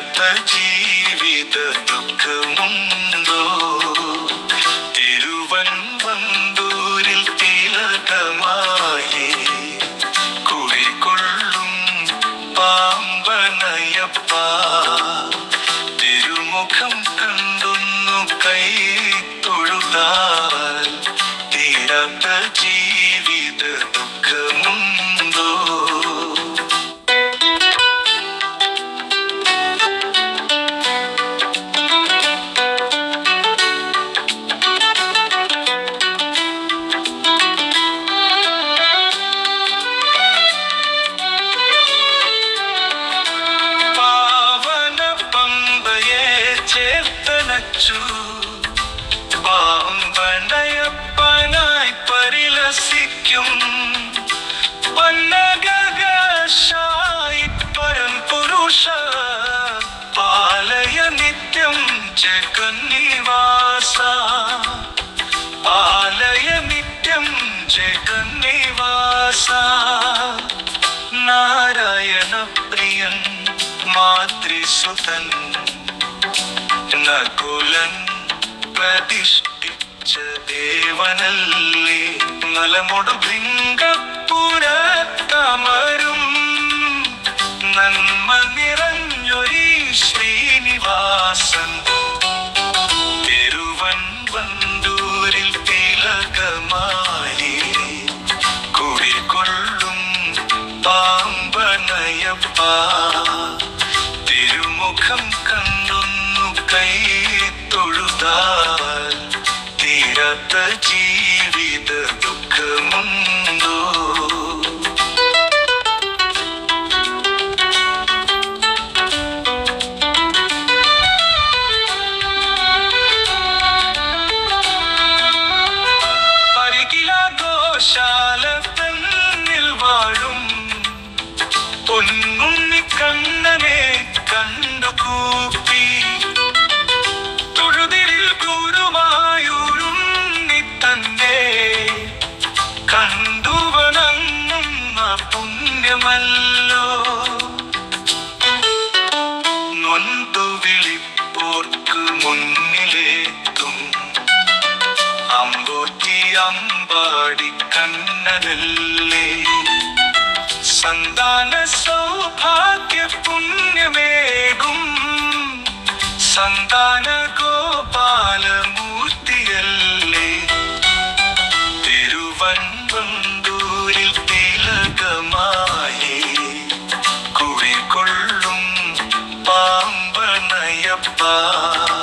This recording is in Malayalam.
തീരാത്ത ജീവിത ദുഃഖമുണ്ടോ തിരുവൻവന്തൂരിൽ തിലകമായി കുടികൊള്ളും പാമ്പനയപ്പ. തിരുമുഖം കണ്ടൊന്നു കൈ തൊഴുതാൽ തീരാത്ത ചേർത്തനച്ചു പാമ്പനയപ്പനായി പരിലസിക്കും പന്നഗായി പരം പുരുഷ പാലയ നിത്യം ജഗന്നിവാസ. പാലയ നിത്യം ജഗന്നിവാസ. നാരായണ പ്രിയൻ മാതൃസുതൻ. നകുലൻ പ്രതിഷ്ഠിച്ച ദേവനല്ലേ? നലമൊടു ഭൃംഗപ്പുരത്തമരും നന്മ നിറഞ്ഞൊരീ ശ്രീനിവാസൻ. തിരുവൻവന്തൂരിൽ തിലകമാലി. കുടികൊള്ളും പാമ്പനയപ്പ. തിരുമുഖം തൊഴുതാൽ തീരാത്ത ജീവിത ദുഃഖമുണ്ടോ? പരികില ഗോശാല തന്നിൽ വാഴും പൊന്നുണ്ണി കണ്ണനെ കണ്ടു കൂപ്പി വിളിപ്പോർക്ക് മുന്നിലേത്തും അമ്പൂറ്റി അമ്പാടി കണ്ണനല്ലേ. സന്താന സൗഭാഗ്യ പുണ്യമേകും. സന്താന ഗോപാലമൂർത്തിയല്ലേ. തിരുവൻവന്തൂരിൽ തിലകമായി കുടികൊള്ളും പാമ്പനയപ്പ